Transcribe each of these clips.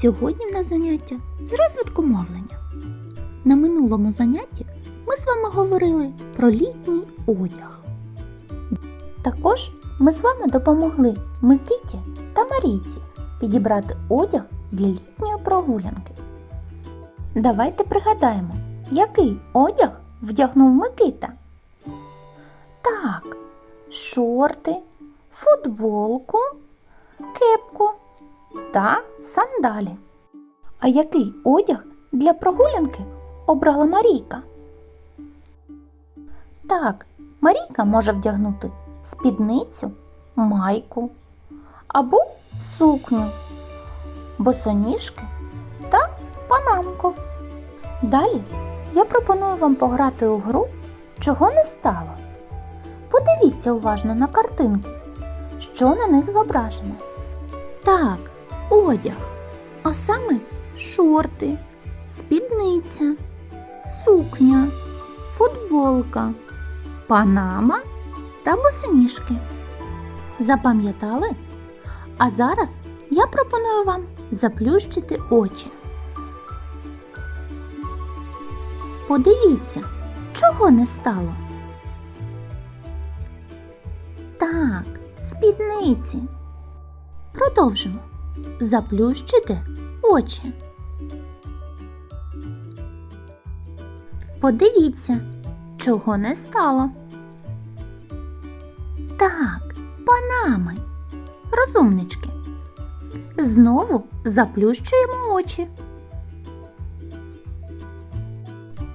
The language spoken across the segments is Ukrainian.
Сьогодні в нас заняття з розвитку мовлення. На минулому занятті ми з вами говорили про літній одяг. Також ми з вами допомогли Микиті та Марійці підібрати одяг для літньої прогулянки. Давайте пригадаємо, який одяг вдягнув Микита. Так, шорти, футболку, кепку та сандалі. А який одяг для прогулянки обрала Марійка? Так, Марійка може вдягнути спідницю, майку або сукню, босоніжки та панамку. Далі я пропоную вам пограти у гру Чого не стало. Подивіться уважно на картинки, що на них зображено. Так, одяг, а саме шорти, спідниця, сукня, футболка, панама та босоніжки. Запам'ятали? А зараз я пропоную вам заплющити очі. Подивіться, чого не стало. Так, спідниці. Продовжимо. Заплющити очі. Подивіться, чого не стало. Так, панами. Розумнички. Знову заплющуємо очі.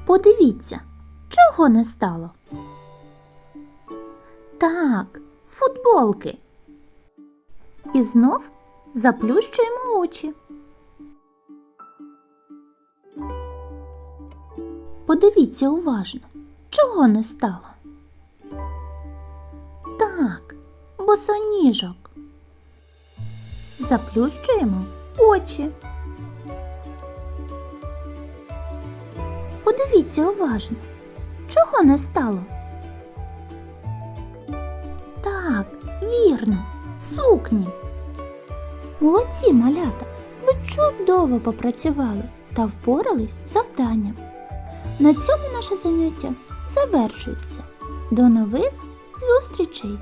Подивіться, чого не стало. Так, футболки. І знов заплющуємо очі. Подивіться уважно, чого не стало. Так, босоніжок. Заплющуємо очі. Подивіться уважно, чого не стало. Так, вірно, сукні. Молодці, малята, ви чудово попрацювали та впорались з завданням. На цьому наше заняття завершується. До нових зустрічей!